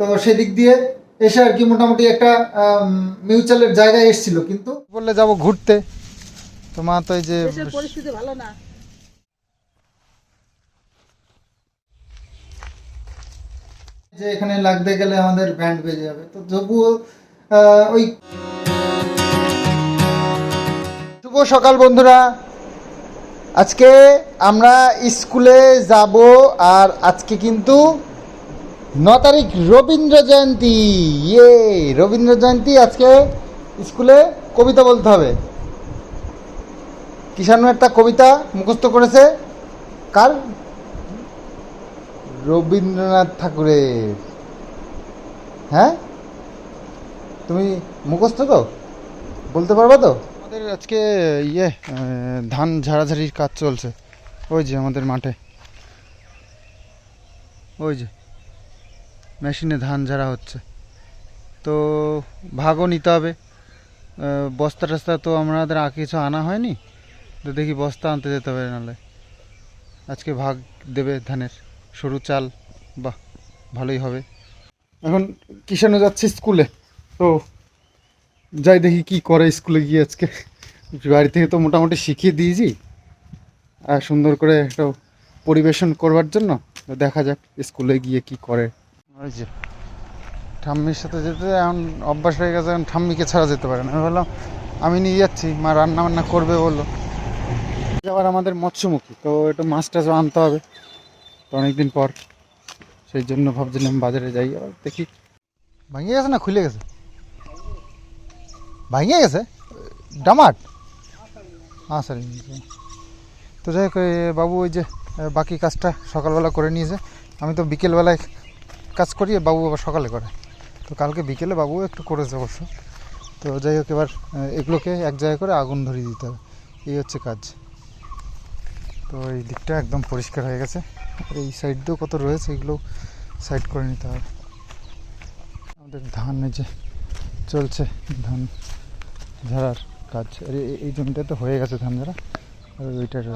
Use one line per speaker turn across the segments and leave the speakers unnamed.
তো সেদিক দিয়ে এসে আর কি মোটামুটি একটা মিউচুয়ালের জায়গায় এসেছিল। কিন্তু বললে যাব ঘুরতে। তো মা তো এই যে
পরিস্থিতি ভালো না।
যে এখানে লাগতে গেলে আমাদের ব্যান্ড বেজে যাবে। তো তবুও ওই শুভ সকাল বন্ধুরা। আজকে আমরা স্কুলে যাব আর আজকে কিন্তু ন তারিখ রবীন্দ্র জয়ন্তী ইয়ে রবীন্দ্র জয়ন্তী আজকে স্কুলে কবিতা বলতে হবে। কিষাণু একটা কবিতা মুখস্থ করেছে। কার? রবীন্দ্রনাথ ঠাকুরের। হ্যাঁ? তুমি মুখস্থ তো? বলতে পারবে তো? আমাদের আজকে ইয়ে ধান ঝাড়াঝাড়ির কাজ চলছে। ওই যে আমাদের মাঠে। ওই যে। মেশিনে ধান ঝাড়া হচ্ছে। তো ভাগও নিতে হবে। বস্তা টস্তা তো আমাদের আর কিছু আনা হয়নি। তো দেখি বস্তা আনতে যেতে হবে নাহলে। আজকে ভাগ দেবে ধানের। সরু চাল, বাহ, ভালোই হবে। এখন কিষানও যাচ্ছে স্কুলে। তো যাই দেখি কি করে স্কুলে গিয়ে আজকে। বাড়ি থেকে তো মোটামুটি শিখিয়ে দিয়েছি। আর সুন্দর করে একটা পরিবেশন করবার জন্য দেখা যাক স্কুলে গিয়ে কি করে। ওই যে, ঠাম্মির সাথে যেতে এখন অভ্যাস হয়ে গেছে, এখন ঠাম্মিকে ছাড়া যেতে পারে না। আমি বললাম আমি নিয়ে যাচ্ছি, মা রান্না বান্না করবে বলল। আবার আমাদের মৎস্যমুখী, তো একটু মাছ টাছ আনতে হবে, তো অনেকদিন পর। সেই জন্য ভাবছিলাম বাজারে যাই আবার দেখি। ভাঙিয়ে গেছে না খুলে গেছে? ভাঙিয়ে গেছে? ডামাট হ্যাঁ স্যার তো যাই হোক বাবু ওই যে বাকি কাজটা সকালবেলা করে নিয়েছে। আমি তো বিকেলবেলায় কাজ করি, বাবু আবার সকালে করে। তো কালকে বিকেলে বাবু একটু করেছে অবশ্য। তো যাই হোক, এবার এগুলোকে এক জায়গায় করে আগুন ধরিয়ে দিতে হবে। এই হচ্ছে কাজ। তো এই দিকটা একদম পরিষ্কার হয়ে গেছে। এই সাইড দিয়েও কত রয়েছে, এগুলো সাইড করে নিতে হবে। আমাদের ধান যে চলছে, ধান ঝাড়ার কাজ। এই- জমিটা তো হয়ে গেছে ধান ঝাড়া।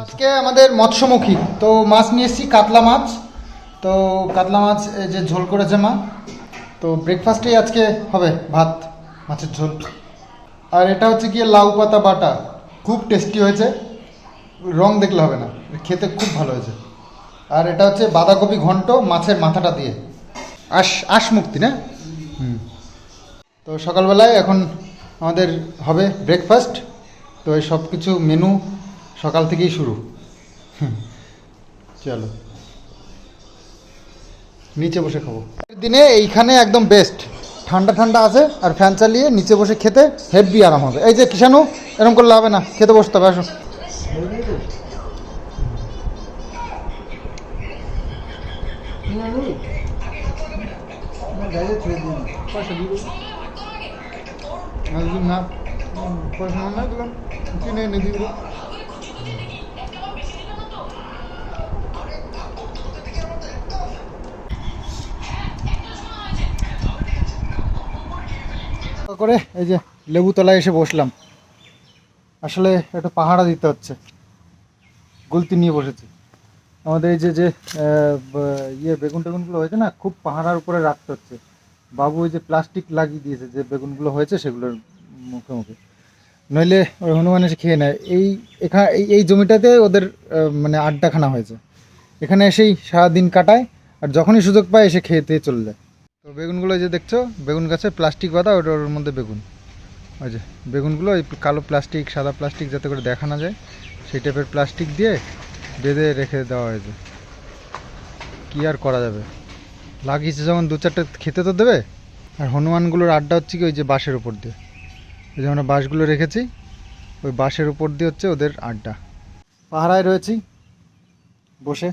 আজকে আমাদের মৎস্যমুখী। তো মাছ নিয়ে এসেছি, কাতলা মাছ। তো কাতলা মাছ যে ঝোল করেছে মা, তো ব্রেকফাস্টেই আজকে হবে ভাত, মাছের ঝোল। আর এটা হচ্ছে গিয়ে লাউ পাতা বাটা, খুব টেস্টি হয়েছে, রং দেখলে হবে না, খেতে খুব ভালো হয়েছে। আর এটা হচ্ছে বাঁধাকপি ঘন্ট মাছের মাথাটা দিয়ে, আশ আশ মুক্তি, না? হুম। তো সকালবেলায় এখন আমাদের হবে ব্রেকফাস্ট তো এই সব কিছু মেনু সকাল থেকেই শুরু। চলো। নিচে বসে খাব দিনে এইখানে একদম বেস্ট ঠান্ডা ঠান্ডা আছে আর ফ্যান চালিয়ে নিচে বসে খেতে হেভি আরাম হবে এই যে কিষানু এরকম করলে হবে না খেতে বসতে হবে আসো না পয়সা না দিলাম কিনে এনে করে এই যে লেবু তলায় এসে বসলাম। আসলে একটা পাহাড়া দিতে হচ্ছে। গুলতি নিয়ে বসেছি। আমাদের এই যে যে ইয়ে বেগুন টেগুনগুলো হয়েছে না, খুব পাহাড়ার উপরে রাখতে হচ্ছে। বাবু ওই যে প্লাস্টিক লাগিয়ে দিয়েছে, যে বেগুনগুলো হয়েছে সেগুলোর মুখে মুখে। নইলে ওই হনুমান এসে খেয়ে নেয়। এই এখানে এই জমিটাতে ওদের মানে আড্ডাখানা হয়েছে। এখানে এসেই সারাদিন কাটায়, আর যখনই সুযোগ পায় এসে খেতে চলে যায়। তো বেগুনগুলো যে দেখছ, বেগুন গাছে প্লাস্টিক বাঁধা, ওটা ওর মধ্যে বেগুন। ওই যে বেগুনগুলো, এই কালো প্লাস্টিক সাদা প্লাস্টিক যাতে করে দেখা না যায়, সেই টাইপের প্লাস্টিক দিয়ে বেঁধে রেখে দেওয়া হয়েছে। কি আর করা যাবে? লাগিয়েছে যখন দু চারটে খেতে তো দেবে, আর হনুমানগুলোর আড্ডা হচ্ছে কি ওই যে বাঁশের উপর দিয়ে। ওই যে আমরা বাঁশগুলো রেখেছি, ওই বাঁশের উপর দিয়ে হচ্ছে ওদের আড্ডা। পাহারায় রয়েছি, বসে।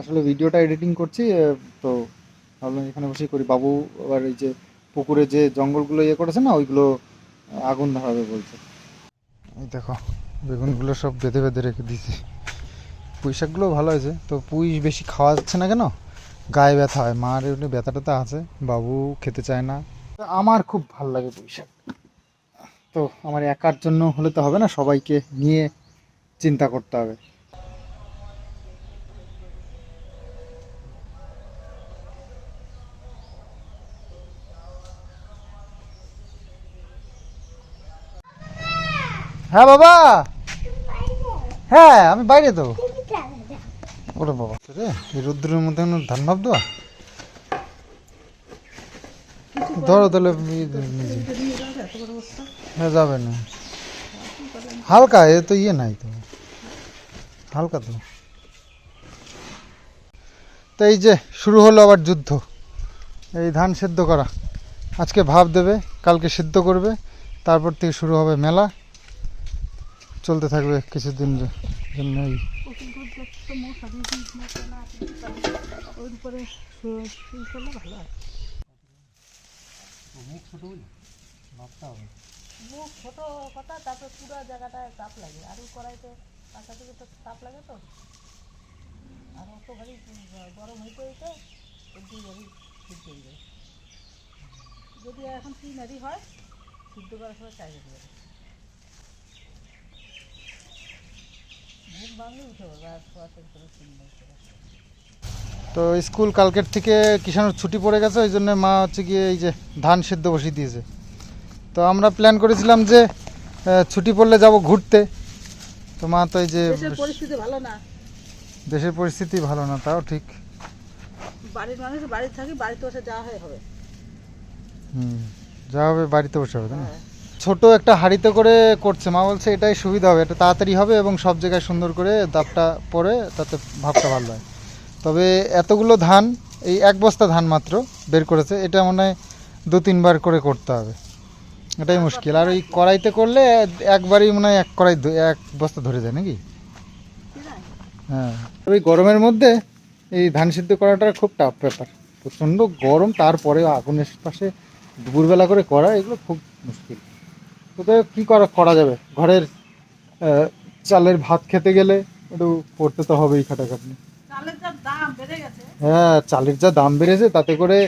আসলে ভিডিওটা এডিটিং করছি তো ভাবলাম এখানে বসেই করি। বাবু আবার এই যে পুকুরে যে জঙ্গলগুলো ইয়ে করেছে না ওইগুলো আগুন ধরাবে বলছে। এই দেখো বেগুনগুলো সব বেঁধে বেঁধে রেখে দিয়েছি। পুঁই শাকগুলো ভালো হয়েছে। তো পুঁই বেশি খাওয়া যাচ্ছে না কেন? গায়ে ব্যথা হয়। মার এমনি ব্যথা ট্যাথা আছে বাবু খেতে চায় না। তো আমার খুব ভালো লাগে পুঁই শাক। তো আমার একার জন্য হলে তো হবে না সবাইকে নিয়ে চিন্তা করতে হবে। হ্যাঁ বাবা? হ্যাঁ আমি বাইরে তো। ওরে বাবা। রে, এই রোদ্রের মধ্যে ধান ভাব দেওয়া? ধরো তাহলে হ্যাঁ যাবে না। হালকা, এ তো ইয়ে নাই তো। হালকা তো। তো এই যে, শুরু হলো আবার যুদ্ধ। এই ধান সেদ্ধ করা। আজকে ভাব দেবে, কালকে সিদ্ধ করবে, তারপর থেকে শুরু হবে মেলা। চলতে থাকবে কিছুদিন জ- জন্য এই
মুখ ছোট কথা তারপরে পুরো জায়গাটায় তাপ লাগে। আর কড়াইতে থেকে তো তাপ লাগে তো। আর অত ভারী গরম হইতে হইতে দুই ভারী সিদ্ধ হয়ে যায়। যদি এখন তিন হারি হয় সিদ্ধ করার সময় চাই যেতে পারে ঘুম ভাঙলে উঠে পড়বে আর শোয়া করে তিন বছর
তো স্কুল কালকের থেকে কিষানোর ছুটি পড়ে গেছে ওই জন্য মা হচ্ছে গিয়ে এই যে ধান সেদ্ধ বসিয়ে দিয়েছে। তো আমরা প্ল্যান করেছিলাম যে ছুটি পড়লে যাব ঘুরতে। তো মা তো এই যে
দেশের পরিস্থিতি ভালো না।
দেশের পরিস্থিতি ভালো না তাও ঠিক।
বাড়ির মানুষ বাড়িতে থাকি বাড়িতে বসে যাওয়া হয় হবে।
হুম যা হবে বাড়িতে বসে হবে তাই না?
হ্যাঁ।
ছোট একটা হাঁড়িতে করে করছে। মা বলছে, এটাই সুবিধা হবে, এটা তাড়াতাড়ি হবে এবং সব জায়গায় সুন্দর করে দাপটা পরে তাতে ভাবটা ভালো হয়। তবে এতগুলো ধান, এই এক বস্তা ধান মাত্র বের করেছে, এটা মনে হয় দু তিনবার করে করতে হবে। এটাই মুশকিল। আর ওই কড়াইতে করলে একবারই মনে হয় এক কড়াই এক বস্তা ধরে যায় নাকি? হ্যাঁ। ওই গরমের মধ্যে এই ধান সিদ্ধ করাটা খুব টাফ ব্যাপার। প্রচণ্ড গরম তারপরে আগুনের পাশে দুপুরবেলা করে করা, এগুলো খুব মুশকিল। কোথায় কী করা করা যাবে? ঘরের চালের ভাত খেতে গেলে একটু করতে তো হবেই খাটাখাটনি।
চালের যা দাম বেড়ে গেছে।
হ্যাঁ চালের যা দাম বেড়েছে তাতে করে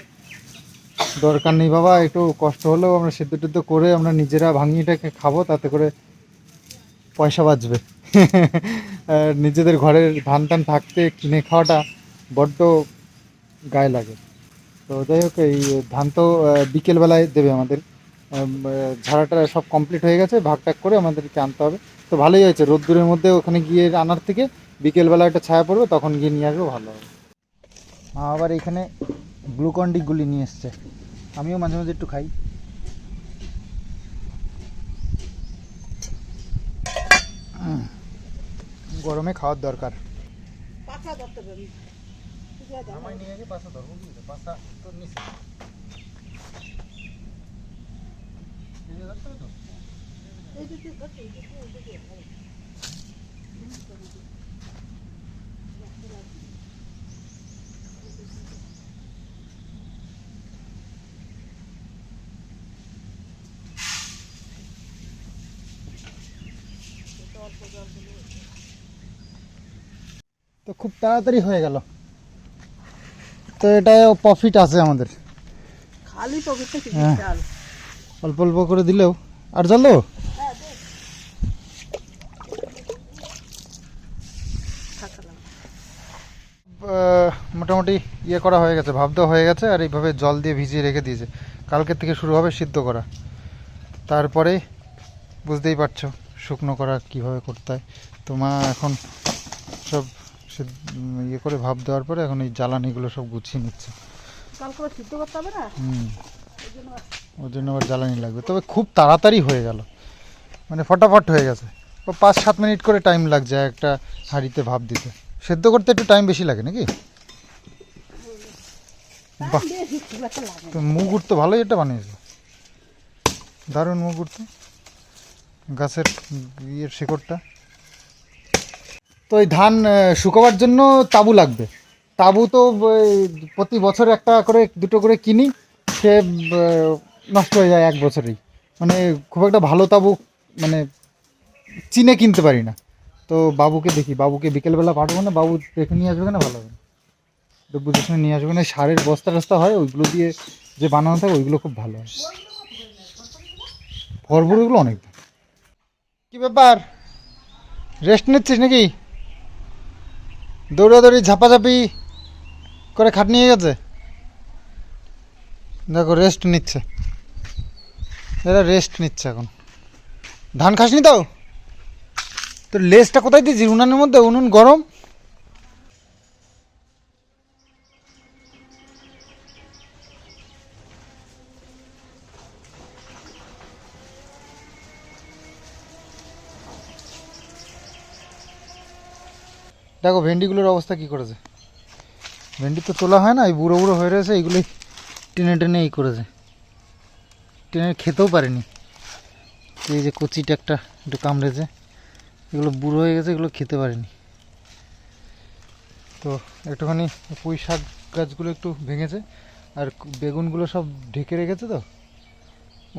দরকার নেই বাবা একটু কষ্ট হলেও আমরা সেদ্ধ টিদ্ধ করে আমরা নিজেরা ভাঙিয়েটাকে খাব তাতে করে পয়সা বাঁচবে। নিজেদের ঘরের ধান টান থাকতে কিনে খাওয়াটা বড্ড গায়ে লাগে। তো যাই হোক এই ধান তো বিকেলবেলায় দেবে আমাদের। ঝাড়াটা সব কমপ্লিট হয়ে গেছে ভাগ টাগ করে আমাদেরকে আনতে হবে। তো ভালোই হয়েছে রোদ্দুরের মধ্যে ওখানে গিয়ে আনার থেকে বিকেলবেলা একটা ছায়া পড়বে তখন গিয়ে নিয়ে আসব ভালো হবে। মা আবার এখানে গ্লুকন গুলি নিয়ে এসছে। আমিও মাঝে মাঝে একটু খাই। গরমে খাওয়ার দরকার।
পাকা ধরতে পারি
আমায় নিয়ে গিয়ে পাশা ধরবো কি পাশা তো নিচে
এই দিকে ধরতে, এই দিকে, এই দিকে, এই।
তো খুব তাড়াতাড়ি হয়ে গেল তো এটা প্রফিট আছে আমাদের
খালি পকেটে কি
হ্যাঁ।
চাল
অল্প অল্প করে দিলেও। আর আহ, মোটামুটি ইয়ে করা হয়ে গেছে ভাব হয়ে গেছে আর এইভাবে জল দিয়ে ভিজিয়ে রেখে দিয়েছে। কালকের থেকে শুরু হবে সিদ্ধ করা। তারপরে বুঝতেই পারছ শুকনো করা কীভাবে করতে হয়। তো মা এখন সব ইয়ে করে ভাব দেওয়ার পরে এখন এই জ্বালানিগুলো সব গুছিয়ে নিচ্ছে।
কাল করে সিদ্ধ করতে হবে না?
হুম। ওর জন্য আবার জ্বালানি লাগবে। তবে খুব তাড়াতাড়ি হয়ে গেল। মানে ফটাফট হয়ে গেছে। ও পাঁচ সাত মিনিট করে টাইম লাগছে একটা হাঁড়িতে ভাব দিতে। সেদ্ধ করতে একটু টাইম বেশি লাগে নাকি? বাহ।
লাগে
তো মুগুর তো ভালোই এটা বানিয়েছে। দারুণ মুগুর তো। গাছের ইয়ের শিকড়টা। তো এই ধান শুকাবার জন্য তাবু লাগবে। তাবু তো প্রতি বছর একটা করে দুটো করে কিনি। সে নষ্ট হয়ে যায় এক বছরেই। মানে খুব একটা ভালো তাবু মানে চিনে কিনতে পারি না। তো বাবুকে দেখি, বাবুকে বিকেলবেলা পাঠাবো না, বাবু দেখে নিয়ে আসবে না ভালো হবে তো বুঝে শুনে নিয়ে আসবে না সারের বস্তা টস্তা হয়, ওইগুলো দিয়ে যে বানানো থাকে, ওইগুলো খুব ভালো হয়। ফরফরগুলো অনেক দাম। কি ব্যাপার? রেস্ট নিচ্ছিস নাকি? দৌড়াদৌড়ি, ঝাপাঝাপি করে খাট নিয়ে গেছে? দেখো, রেস্ট নিচ্ছে। এরা রেস্ট নিচ্ছে এখন। ধান খাসনি তো? তো লেসটা কোথায় দিয়েছিস? উনানের মধ্যে? উনুন গরম। দেখো, ভেন্ডিগুলোর অবস্থা কি করেছে? ভেন্ডি তো তোলা হয় না, এই বুড়ো বুড়ো হয়ে রয়েছে, এইগুলোই টেনে টেনে এই করেছে। টেনে খেতেও পারেনি। এই যে কচিটা একটা একটু কামড়েছে, এগুলো বুড়ো হয়ে গেছে, এগুলো খেতে পারেনি। তো একটুখানি পুঁই শাক গাছগুলো একটু ভেঙেছে, আর বেগুনগুলো সব ঢেকে রেখেছে তো,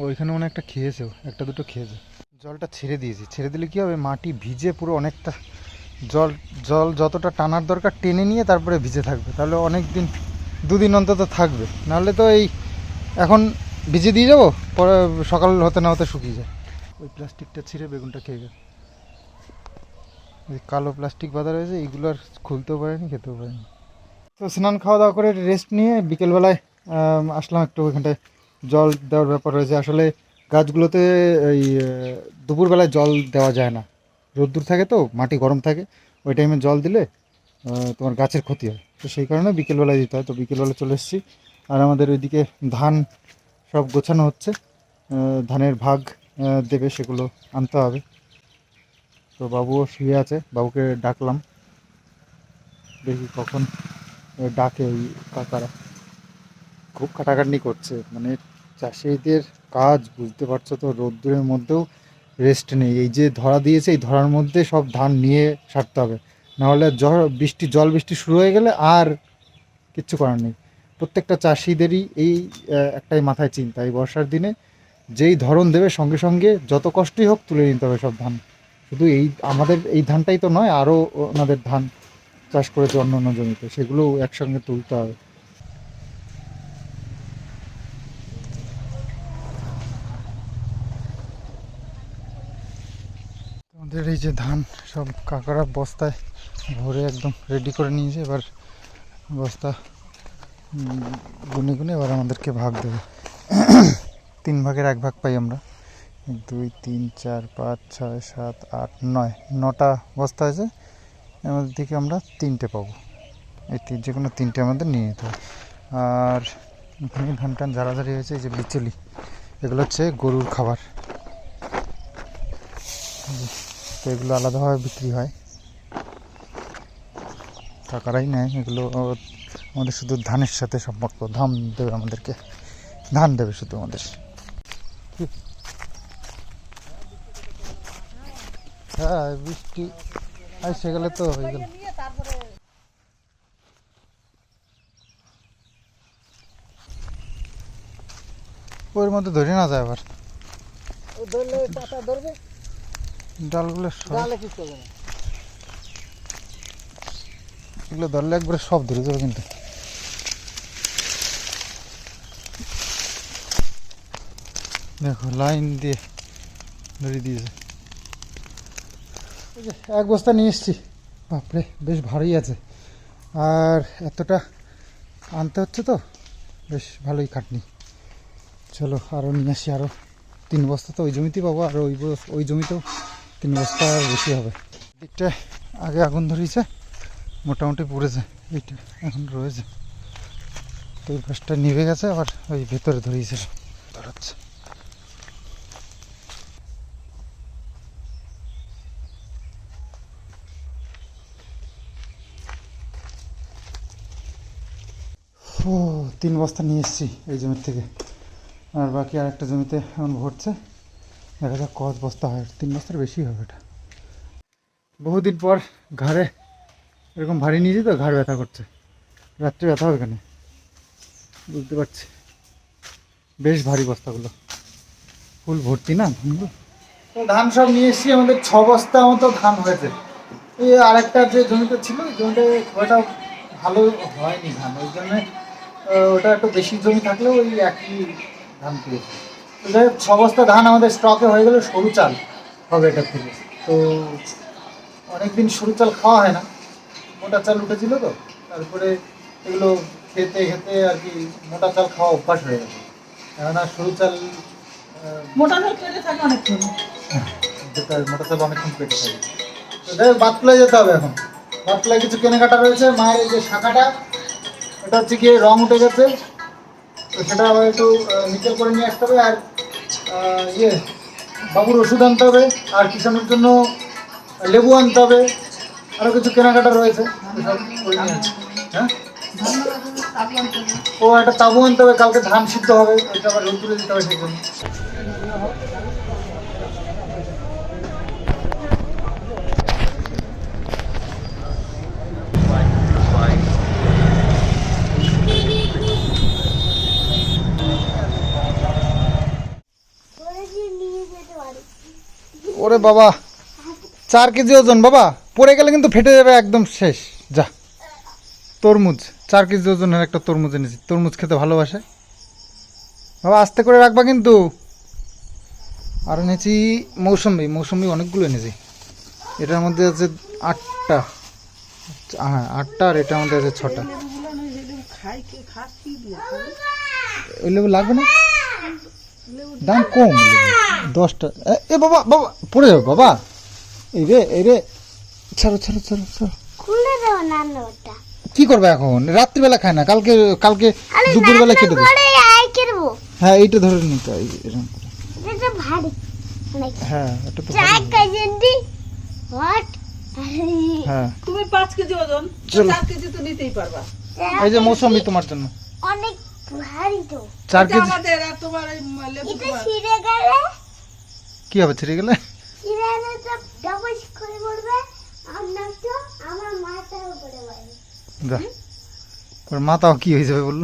ওইখানে মনে একটা খেয়েছেও একটা দুটো খেয়েছে। জলটা ছেড়ে দিয়েছি, ছেড়ে দিলে কি হবে? মাটি ভিজে পুরো অনেকটা জল জল যতটা টানার দরকার টেনে নিয়ে তারপরে ভিজে থাকবে, তাহলে অনেক দিন দুদিন অন্তত থাকবে। নাহলে তো এই এখন ভিজে দিয়ে যাব? পরে সকাল হতে না হতে শুকিয়ে যায়। ওই প্লাস্টিকটা ছিঁড়ে বেগুনটা খেয়ে এই কালো প্লাস্টিক বাঁধা রয়েছে এইগুলো আর খুলতেও পারেনি খেতেও পারেনি। তো স্নান খাওয়া দাওয়া করে রেস্ট নিয়ে বিকেলবেলায় আসলাম একটু ওইখানটায়। জল দেওয়ার ব্যাপার রয়েছে। আসলে গাছগুলোতে এই দুপুরবেলায় জল দেওয়া যায় না। রোদ্দুর থাকে তো মাটি গরম থাকে। ওই টাইমে জল দিলে তোমার গাছের ক্ষতি হয়। তো সেই কারণে বিকেলবেলায় দিতে হয়। তো বিকেলবেলা চলে এসেছি। আর আমাদের ওইদিকে ধান সব গোছানো হচ্ছে। ধানের ভাগ দেবে সেগুলো আনতে হবে। তো বাবুও শুয়ে আছে, বাবুকে ডাকলাম। দেখি কখন ডাকে ওই কাকারা। খুব কাটাকাটি করছে। মানে চাষিদের কাজ, বুঝতে পারছ তো, রোদ্দুরের মধ্যেও রেস্ট নেই। এই যে ধরা দিয়েছে, এই ধরার মধ্যে সব ধান নিয়ে সারতে হবে। নাহলে ঝড়, বৃষ্টি, জল বৃষ্টি শুরু হয়ে গেলে আর কিচ্ছু করার নেই। প্রত্যেকটা চাষিদেরই এই একটাই মাথায় চিন্তা। এই বর্ষার দিনে যেই ধরন দেবে সঙ্গে সঙ্গে যত কষ্টই হোক তুলে নিতে হবে সব ধান। শুধু এই, আমাদের এই ধানটাই তো নয়, আরও ওনাদের ধান চাষ করেছে অন্য অন্য জমিতে। সেগুলোও একসঙ্গে তুলতে হবে। আমাদের এই যে ধান সব কাকারা বস্তায় ভরে একদম রেডি করে নিয়েছে। এবার বস্তা গুনে গুনে এবার আমাদেরকে ভাগ দেবে। তিন ভাগের এক ভাগ পাই আমরা। দুই, তিন, চার, পাঁচ, ছয়, সাত, আট, নয়। নটা বস্তা আছে মধ্যে থেকে আমরা তিনটে পাবো। এই তিন যে কোনো তিনটে আমাদের নিয়ে নিতে হবে। আর ধান টান ঝাড়াঝাড়ি হয়েছে, এই যে বিচুলি, এগুলো হচ্ছে গরুর খাবার। তো এগুলো আলাদাভাবে বিক্রি হয়। টাকারাই নেয়। এগুলো আমাদের শুধু ধানের সাথে সম্পর্ক। ধান দেবে আমাদেরকে। ধান দেবে শুধু আমাদের। হ্যাঁ বৃষ্টি আসে গেলে তো হয়ে গেল। ওর মধ্যে ধরে না যায় আবার।
ধরলে পাতা ধরবে?
ডালগুলো সব
তাহলে কি করবে না?
এগুলো ধরলে একবারে সব ধরে যাবে কিন্তু। দেখো, লাইন দিয়ে ধরে দিয়েছে। এক বস্তা নিয়ে এসছি। বাপরে, বেশ ভারী আছে। আর এতটা আনতে হচ্ছে তো? বেশ ভালোই খাটনি। চলো আরও নিয়ে আসি আরও তিন বস্তা তো ওই জমিতেই পাবো, আর ওই ওই জমিতেও তিন বস্তা বেশি হবে। দিকটায় আগে আগুন ধরিয়েছে। মোটামুটি পুড়েছে, এইটা এখন রয়েছে। তো এই পাশটা নিভে গেছে, আবার ওই ভেতরে ধরিয়েছে। ধরাচ্ছে। ও তিন বস্তা নিয়ে এসেছি এই জমির থেকে। আর বাকি আর একটা জমিতে এখন ভরছে। দেখা যাক কত বস্তা হয়। তিন বস্তার বেশি হবে এটা। বহুদিন পর ঘাড়ে এরকম ভারী নিয়েছি তো ঘাড় ব্যথা করছে। রাত্রে ব্যথা হবে কেন? বুঝতে পারছি। বেশ ভারী বস্তাগুলো। ফুল ভর্তি না ধান সব নিয়ে এসেছি আমাদের ছ বস্তা মতো ধান হয়েছে। এই আরেকটা যে জমিটা ছিল ওই জমিটা খুব ভালো হয়নি ধান। ওই জন্যে ওটা একটু বেশি জমি থাকলেও ওই একই ধান পেয়েছে। তো যাই হোক, ছ বস্তা ধান আমাদের স্টকে হয়ে গেলে সরু চাল হবে এটা থেকে। তো অনেকদিন সরু চাল খাওয়া হয় না। মোটা চাল উঠেছিল তো তারপরে এগুলো খেতে খেতে আর কি মোটা চাল খাওয়া অভ্যাস হয়ে গেছে। এখন আর সরু চাল
মোটা লোক পেটে থাকে অনেকক্ষণ।
মোটা চাল অনেকক্ষণ পেটে থাকে। যাই হোক বাতকুলায় যেতে হবে এখন। বাতকুলায় কিছু কেনাকাটা রয়েছে মায়ের এই যে শাখাটা এটা হচ্ছে গিয়ে রং উঠে গেছে। তো সেটা আবার একটু নিকেল করে নিয়ে আসতে হবে আর ইয়ে বাবুর ওষুধ আনতে হবে আর কিষানের জন্য লেবু আনতে হবে। আরও কিছু কেনাকাটা রয়েছে। হ্যাঁ? ও একটা তাবু আনতে হবে কালকে ধান সিদ্ধ হবে ওইটা আবার রোদ দিতে হবে সেই জন্য। ওরে বাবা চার কেজি ওজন বাবা। পড়ে গেলে কিন্তু ফেটে যাবে একদম শেষ। যা। তরমুজ। চার কেজি ওজনের একটা তরমুজ এনেছি। তরমুজ খেতে ভালোবাসে। বাবা, আস্তে করে রাখবা কিন্তু। আর এনেছি মৌসুম্বি। মৌসুম্বি অনেকগুলো এনেছি। এটার মধ্যে আছে আটটা। হ্যাঁ আটটা আর এটার মধ্যে আছে ছটা? ওই লেবু লাগবে না? দাম কম। দশটা। এ বাবা বাবা, পড়ে যাবে বাবা। এই রে এই রে। ছাড়ো ছাড়ো ছাড়ো ছাড়ো।
খুলে ওটা
কি করবে এখন? রাত্রিবেলা খায় না কালকে কালকে দুপুরবেলা কেটে দেবে। হ্যাঁ এইটা ধরে নিতে হয়, এরকম
এটা ভারী।
হ্যাঁ এটা তো
চার
ভালো।
হোয়াট
হ্যাঁ।
তুমি পাঁচ কেজি ওজন। কেজি তো নিতেই পারবা।
এই যে মৌসুমি তোমার জন্য।
অনেক ভারী তো।
চার কেজি।
আমাদের আর তোমার লেবু
এটা
তোমার।
গেলে?
কি হবে ছিঁড়ে গেলে?
ছিঁড়ে গেলে তো ডবল করে পড়বে।
যা। ওর মাথাও কি হয়ে যাবে বলল?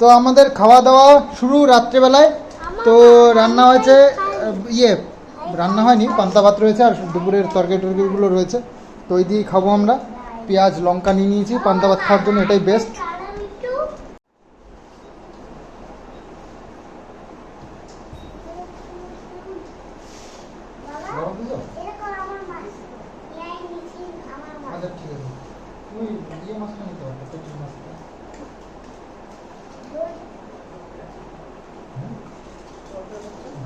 তো আমাদের খাওয়া দাওয়া শুরু রাত্রেবেলায়। তো রান্না হয়েছে ইয়ে রান্না হয়নি পান্তা ভাত রয়েছে আর দুপুরের তরকারি টরকারিগুলো রয়েছে। তো ওই দিয়েই খাব আমরা। পেঁয়াজ লঙ্কা নিয়ে নিয়েছি পান্তা ভাত খাওয়ার জন্য এটাই বেস্ট
কারণ একটু এরকম আমার মাছ এই নিচে আমার মাছ
আচ্ছা ঠিক আছে তুমি ইয়ে মাছটা নিতে পারবে পেটির মাছটা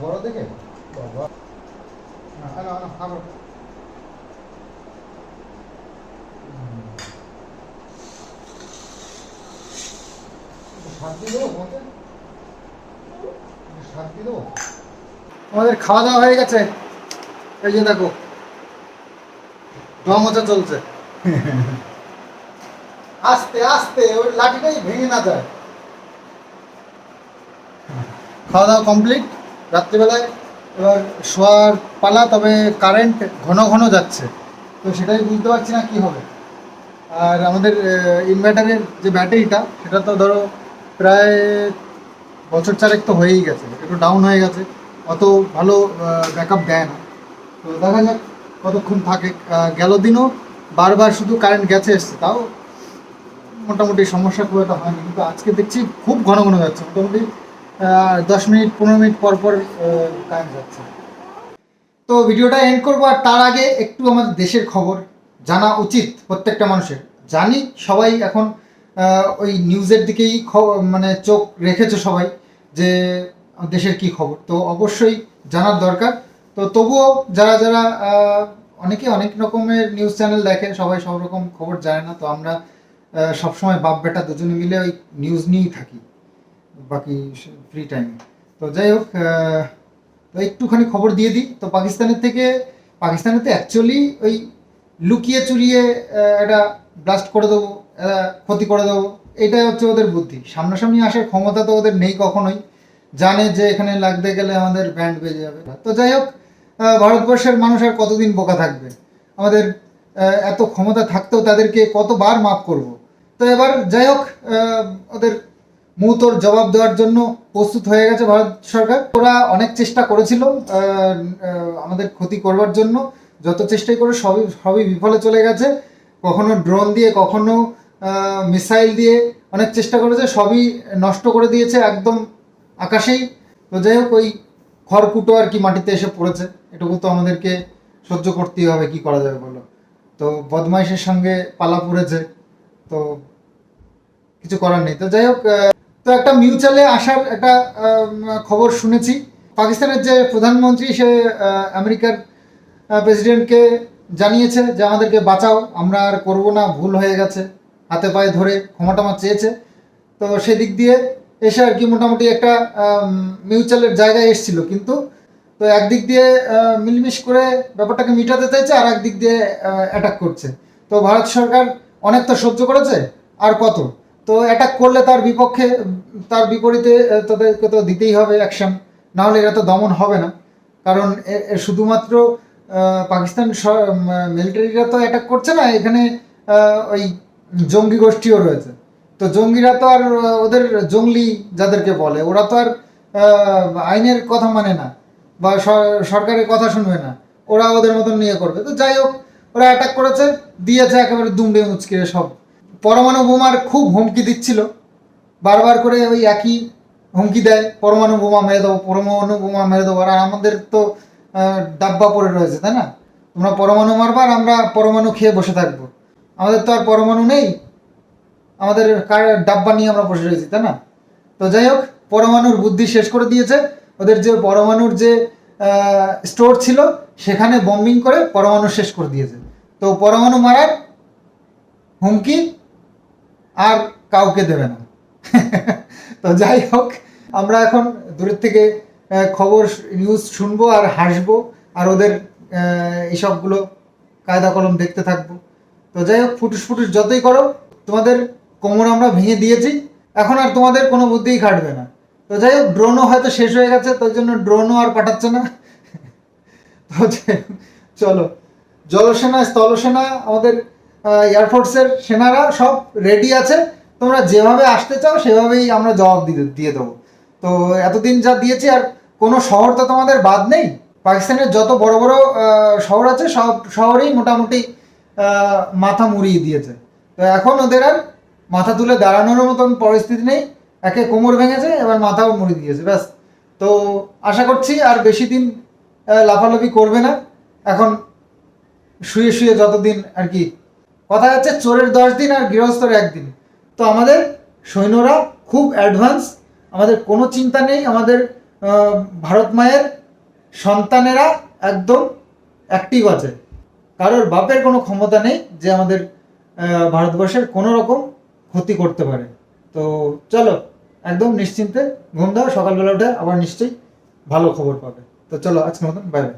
বড় দেখে বাবা না না না খাব আমাদের খাওয়া দাওয়া হয়ে গেছে। এই যে দেখো মোচা চলছে। আস্তে আস্তে ওই লাঠিটাই ভেঙে না যায়। খাওয়া দাওয়া কমপ্লিট রাত্রিবেলায় এবার শোয়ার পালা তবে কারেন্ট ঘন ঘন যাচ্ছে। তো সেটাই বুঝতে পারছি না কি হবে। আর আমাদের ইনভার্টারের যে ব্যাটারিটা সেটা তো ধরো প্রায় বছর চারেক তো হয়েই গেছে একটু ডাউন হয়ে গেছে। অত ভালো ব্যাকআপ দেয় না। তো দেখা যাক কতক্ষণ থাকে। গেল দিনও বারবার শুধু কারেন্ট গেছে এসছে, তাও মোটামুটি সমস্যা খুব একটা হয়নি। কিন্তু আজকে দেখছি খুব ঘন ঘন যাচ্ছে, মোটামুটি দশ মিনিট, পনেরো মিনিট পর পর কারেন্ট যাচ্ছে। তো ভিডিওটা এন্ড করব, আর তার আগে একটু আমাদের দেশের খবর। জানা উচিত প্রত্যেকটা মানুষের। জানি সবাই এখন ওই নিউজের দিকেই মানে চোখ রেখেছে সবাই যে দেশের কি খবর? তো অবশ্যই জানার দরকার। তো তবুও যারা যারা অনেকে অনেক রকমের নিউজ চ্যানেল দেখেন, সবাই সব রকম খবর জানে না, তো আমরা সবসময় বাপ বেটা দুজনে মিলে ওই নিউজ নিয়েই থাকি, বাকি ফ্রি টাইমে তো যাই হোক তো একটুখানি খবর দিয়ে দিই। তো পাকিস্তানের থেকে, পাকিস্তানে তো অ্যাকচুয়ালি ওই লুকিয়ে চুরিয়ে এটা ব্লাস্ট করে দেবো ক্ষতি করে দেবো এটাই হচ্ছে ওদের বুদ্ধি। সামনাসামনি আসার ক্ষমতা তো ওদের নেই কখনোই। জানে যে এখানে লাগতে গেলে আমাদের ব্যান্ড বেজে যাবে। তো যাই হোক ভারতবর্ষের মানুষ আর কতদিন বোকা থাকবে? আমাদের এত ক্ষমতা থাকতেও তাদেরকে কতবার মাফ করব? তো এবার যাই হোক ওদের মুহূর্তর জবাব দেওয়ার জন্য প্রস্তুত হয়ে গেছে ভারত সরকার। ওরা অনেক চেষ্টা করেছিল আমাদের ক্ষতি করবার জন্য। যত চেষ্টাই করে সবই সবই বিফলে চলে গেছে। কখনো ড্রোন দিয়ে, কখনো মিসাইল দিয়ে অনেক চেষ্টা করেছে, সবই নষ্ট করে দিয়েছে একদম আকাশেই। তো যাই হোক, ওই খড়কুটো আর কি মাটিতে এসে পড়েছে। এটুকু তো আমাদেরকে সহ্য করতেই হবে, কি করা যাবে বলো? তো বদমাইশের সঙ্গে পালা পড়েছে, তো কিছু করার নেই। তো যাই হোক তো একটা মিউচুয়ালে আসার একটা খবর শুনেছি। পাকিস্তানের যে প্রধানমন্ত্রী, সে আমেরিকার প্রেসিডেন্টকে জানিয়েছে যে আমাদেরকে বাঁচাও, আমরা আর করব না, ভুল হয়ে গেছে, হাতে পায়ে ধরে ক্ষমা টমা চেয়েছে। তো সেদিক দিয়ে এসে আর কি মোটামুটি একটা মিউচুয়ালের জায়গায় এসছিল। কিন্তু, তো একদিক দিয়ে মিলমিশ করে ব্যাপারটাকে মিটাতে চাইছে, আর একদিক দিয়ে অ্যাটাক করছে। তো ভারত সরকার অনেক তো সহ্য করেছে, আর কত? তো অ্যাটাক করলে তার বিপক্ষে, তার বিপরীতে তাদেরকে তো দিতেই হবে অ্যাকশন না হলে এরা তো দমন হবে না। কারণ শুধুমাত্র পাকিস্তান মিলিটারিরা তো অ্যাটাক করছে না, এখানে ওই জঙ্গি গোষ্ঠীও রয়েছে। তো জঙ্গিরা তো আর ওদের জঙ্গলি যাদেরকে বলে, ওরা তো আর আইনের কথা মানে না বা সরকারের কথা শুনবে না। ওরা ওদের মতন নিয়ে করবে। তো যাই হোক, ওরা অ্যাটাক করেছে, দিয়েছে একেবারে দুমড়ে মুচকে সব। পরমাণু বোমার খুব হুমকি দিচ্ছিল। বারবার করে ওই একই হুমকি দেয়, পরমাণু বোমা মেরে দেবো, পরমাণু বোমা মেরে দেবো। আর আমাদের তো ডাব্বা পড়ে রয়েছে, তাই না? তোমরা পরমাণু মারবা আর আমরা পরমাণু খেয়ে বসে থাকব। আমাদের তো আর পরমাণু নেই। আমাদের ডাব্বা নিয়ে আমরা বসে রয়েছি, তাই না? তো যাই হোক, পরমাণুর বুদ্ধি শেষ করে দিয়েছে। ওদের যে পরমাণুর যে স্টোর ছিল, সেখানে বম্বিং করে পরমাণু শেষ করে দিয়েছে। তো পরমাণু মারার হুমকি আর কাউকে দেবে না। তো যাই হোক, আমরা এখন দূরের থেকে খবর নিউজ শুনব আর হাসবো আর ওদের এইসবগুলো কায়দা কলম দেখতে থাকব। তো যাই হোক, ফুটুস ফুটুস যতই করো, তোমাদের কোমর আমরা ভেঙে দিয়েছি, এখন আর তোমাদের কোনো বুদ্ধিই খাটবে না। তো যাই হোক ড্রোনও হয়তো শেষ হয়ে গেছে, তার জন্য ড্রোনও আর পাঠাচ্ছে না। চলো। জলসেনা, স্থলসেনা, আমাদের এয়ারফোর্সের সেনারা সব রেডি আছে। তোমরা যেভাবে আসতে চাও, সেভাবেই আমরা জবাব দিয়ে দিয়ে দেবো। তো এতদিন যা দিয়েছি, আর কোনো শহর তো তোমাদের বাদ নেই। পাকিস্তানের যত বড় বড় শহর আছে, সব শহরেই মোটামুটি মাথা মুড়িয়ে দিয়েছে। তো এখন ওদের আর মাথা তুলে দাঁড়ানোর মতন পরিস্থিতি নেই, একে কোমর ভেঙেছে, এবার মাথাও মুড়ি দিয়েছে, ব্যাস। তো আশা করছি আর বেশি দিন লাফালাফি করবে না। এখন শুয়ে শুয়ে যতদিন আর কি, কথা হচ্ছে চোরের দশ দিন আর গৃহস্থর একদিন। তো আমাদের সৈন্যরা খুব অ্যাডভান্স, আমাদের কোনো চিন্তা নেই, আমাদের ভারত মায়ের সন্তানেরা একদম অ্যাক্টিভ আছে। কারোর বাপের কোনো ক্ষমতা নেই যে আমাদের ভারতবর্ষের কোনো রকম ক্ষতি করতে পারে। তো চলো, একদম নিশ্চিন্তে ঘুম দাও, সকালবেলা উঠে আবার নিশ্চয়ই ভালো খবর পাবে। তো চলো, আজকের মতন বাই বাই